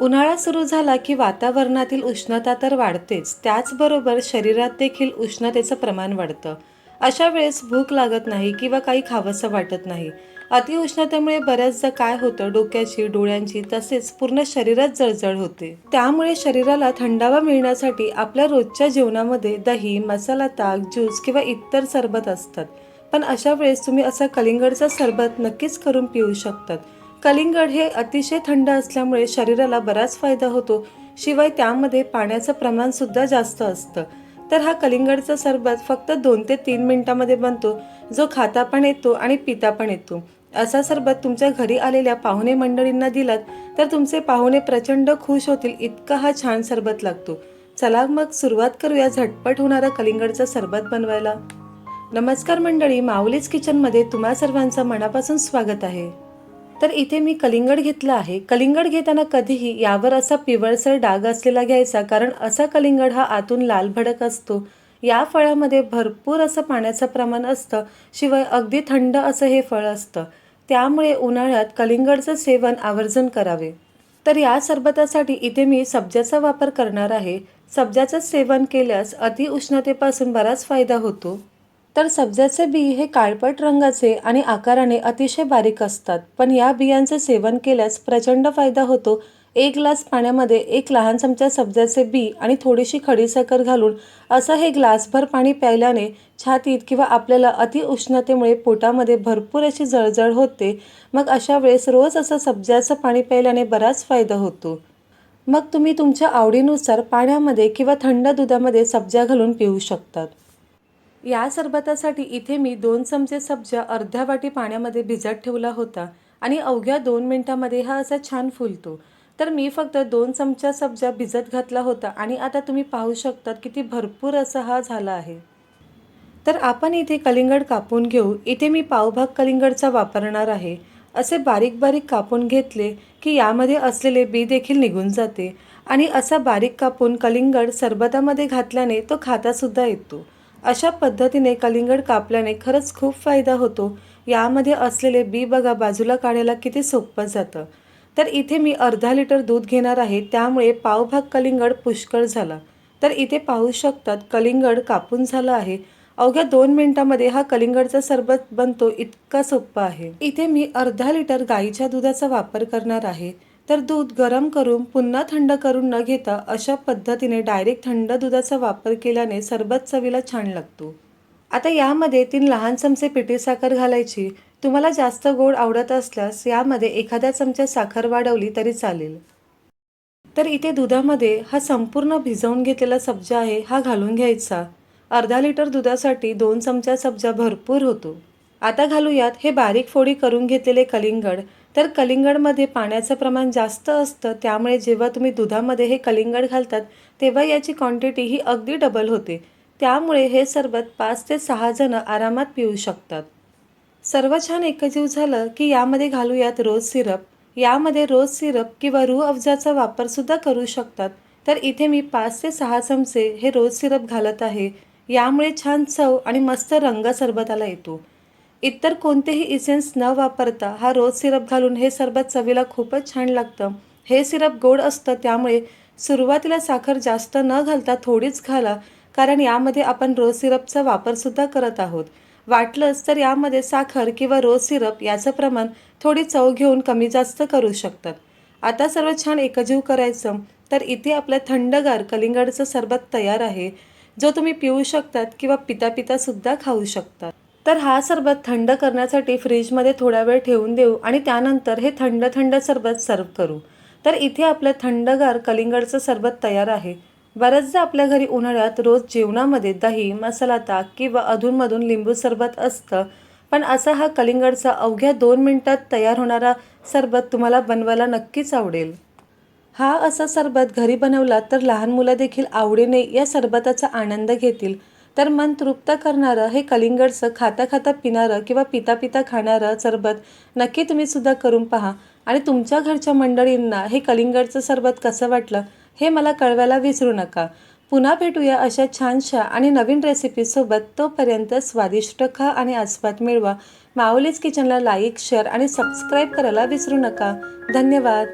उन्हाळा सुरू झाला की वातावरणातील उष्णता तर वाढतेच. त्याचबरोबर शरीरात देखील उष्णतेचं प्रमाण वाढतं. अशा वेळेस भूक लागत नाही किंवा काही खावंसं वाटत नाही. अतिउष्णतेमुळे बऱ्याचदा काय होतं? डोक्याची डोळ्यांची तसेच पूर्ण शरीरात जळजळ होते. त्यामुळे शरीराला थंडावा मिळण्यासाठी आपल्या रोजच्या जेवणामध्ये दही मसाला ताक ज्यूस किंवा इतर सरबत असतात. पण अशा वेळेस तुम्ही असं कलिंगडचं सरबत नक्कीच करून पिऊ शकतात. कलिंगड हे अतिशय थंड असल्यामुळे शरीराला बराच फायदा होतो. शिवाय त्यामध्ये पाण्याचं प्रमाण सुद्धा जास्त असतं. तर हा कलिंगडचा सरबत फक्त दोन ते तीन मिनिटामध्ये बनतो. जो खाता पण येतो आणि पिता पण येतो. असा सरबत तुमच्या घरी आलेल्या पाहुणे मंडळींना दिलात तर तुमचे पाहुणे प्रचंड खुश होतील. इतका हा छान सरबत लागतो. चला मग सुरुवात करूया झटपट होणारा कलिंगडचा सरबत बनवायला. नमस्कार मंडळी माऊलीच किचनमध्ये तुम्हा सर्वांचं मनापासून स्वागत आहे. तर इथे मी कलिंगड घेतलं आहे. कलिंगड घेताना कधीही यावर असा पिवळसर डाग असलेला घ्यायचा कारण असा कलिंगड हा आतून लाल भडक असतो. या फळामध्ये भरपूर असं पाण्याचं प्रमाण असतं शिवाय अगदी थंड असं हे फळ असतं. त्यामुळे उन्हाळ्यात कलिंगडचं सेवन आवर्जून करावे. तर या सरबतासाठी इथे मी सब्जाचा वापर करणार आहे. सब्जाचं सेवन केल्यास अतिउष्णतेपासून बराच फायदा होतो. तर सब्जाचे बी हे काळपट रंगाचे आणि आकाराने अतिशय बारीक असतात. पण या बियांचे सेवन केल्यास प्रचंड फायदा होतो. एक ग्लास पाण्यामध्ये एक लहान चमचा सब्जाचे बी आणि थोडीशी खडीसाखर घालून असं हे ग्लासभर पाणी प्यायल्याने छातीत किंवा आपल्याला अतिउष्णतेमुळे पोटामध्ये भरपूर अशी जळजळ होते. मग अशा वेळेस रोज असं सब्जाचं पाणी प्यायल्याने बराच फायदा होतो. मग तुम्ही तुमच्या आवडीनुसार पाण्यामध्ये किंवा थंड दुधामध्ये सब्जा घालून पिऊ शकतात. या सरबतासाठी इथे मी दोन चमचे सब्जा अर्ध्या वाटी पाण्यामध्ये भिजत ठेवला होता आणि अवघ्या दोन मिनटामध्ये हा असा छान फुलतो. तर मी फक्त दोन चमचा सब्जा भिजत घातला होता आणि आता तुम्ही पाहू शकतात किती भरपूर असा हा झाला आहे. तर आपण इथे कलिंगड कापून घेऊ. इथे मी पावभाग कलिंगडचा वापरणार आहे. असे बारीक बारीक कापून घेतले की यामध्ये असलेले बी देखील निघून जाते. आणि असा बारीक कापून कलिंगड सरबतामध्ये घातल्याने तो खातासुद्धा येतो. अशा पद्धतीने कलिंगड कापल्याने खरंच खूप फायदा होतो. यामध्ये असलेले बी बघा बाजूला काढायला किती सोपं जातं. तर इथे मी अर्धा लिटर दूध घेणार आहे त्यामुळे पावभाग कलिंगड पुष्कळ झाला. तर इथे पाहू शकतात कलिंगड कापून झालं आहे. अवघ्या दोन मिनिटामध्ये हा कलिंगडचा सरबत बनतो इतका सोपा आहे. इथे मी अर्धा लिटर गाईच्या दुधाचा वापर करणार आहे. तर दूध गरम करून पुन्हा थंड करून न घेता अशा पद्धतीने डायरेक्ट थंड दुधाचा वापर केल्याने सरबत चवीला छान लागतो. आता यामध्ये तीन लहान चमचे पिठी साखर घालायची. तुम्हाला जास्त गोड आवडत असल्यास यामध्ये एखादा चमचा साखर वाढवली तरी चालेल. तर इथे दुधामध्ये हा संपूर्ण भिजवून घेतलेला सब्जा आहे हा घालून घ्यायचा. अर्धा लिटर दुधासाठी दोन चमचा सब्जा भरपूर होतो. आता घालूयात हे बारीक फोडी करून घेतलेले कलिंगड. तर कलिंगडमध्ये पाण्याचं प्रमाण जास्त असतं त्यामुळे जेव्हा तुम्ही दुधामध्ये हे कलिंगड घालतात तेव्हा याची क्वांटिटी ही अगदी डबल होते. त्यामुळे हे सरबत पाच ते सहा जणं आरामात पिऊ शकतात. सर्व छान एकजीव झालं की यामध्ये घालूयात रोज सिरप. यामध्ये रोज सिरप किंवा रूह अफजाचा वापरसुद्धा करू शकतात. तर इथे मी पाच ते सहा चमचे हे रोज सिरप घालत आहे. यामुळे छान चव आणि मस्त रंग सरबताला येतो. इतर कोणतेही इसेन्स न वापरता हा रोज सिरप घालून हे सरबत चवीला खूपच छान लागतं. हे सिरप गोड असतं त्यामुळे सुरुवातीला साखर जास्त न घालता थोडीच घाला कारण यामध्ये आपण रोज सिरपचा वापरसुद्धा करत आहोत. वाटलंच तर यामध्ये साखर किंवा रोज सिरप याचं प्रमाण थोडी चव घेऊन कमी जास्त करू शकतात. आता सर्व छान एकजीव करायचं तर इथे आपलं थंडगार कलिंगडचं सरबत तयार आहे जो तुम्ही पिऊ शकतात किंवा पिता पितासुद्धा खाऊ शकतात. तर हा सरबत थंड करण्यासाठी फ्रीजमध्ये थोडा वेळ ठेवून देऊ आणि त्यानंतर हे थंड थंड सरबत सर्व करू. तर इथे आपलं थंडगार कलिंगडचं सरबत तयार आहे. बऱ्याचदा आपल्या घरी उन्हाळ्यात रोज जेवणामध्ये दही मसाला ताक किंवा अधूनमधून लिंबू सरबत असतं. पण असा हा कलिंगडचा अवघ्या दोन मिनटात तयार होणारा सरबत तुम्हाला बनवायला नक्कीच आवडेल. हा असा सरबत घरी बनवला तर लहान मुलं देखील आवडीने या सरबताचा आनंद घेतील. तर मन तृप्त करणारं हे कलिंगडचं खाता खाता पिणारं किंवा पिता पिता खाणारं सरबत नक्की तुम्ही सुद्धा करून पहा. आणि तुमच्या घरच्या मंडळींना हे कलिंगडचं सरबत कसं वाटलं हे मला कळवायला विसरू नका. पुन्हा भेटूया अशा छानशा आणि नवीन रेसिपीसोबत तोपर्यंत स्वादिष्ट खा आणि आस्वाद मिळवा. माऊलीज किचनला लाईक शेअर आणि सबस्क्राईब करायला विसरू नका. धन्यवाद.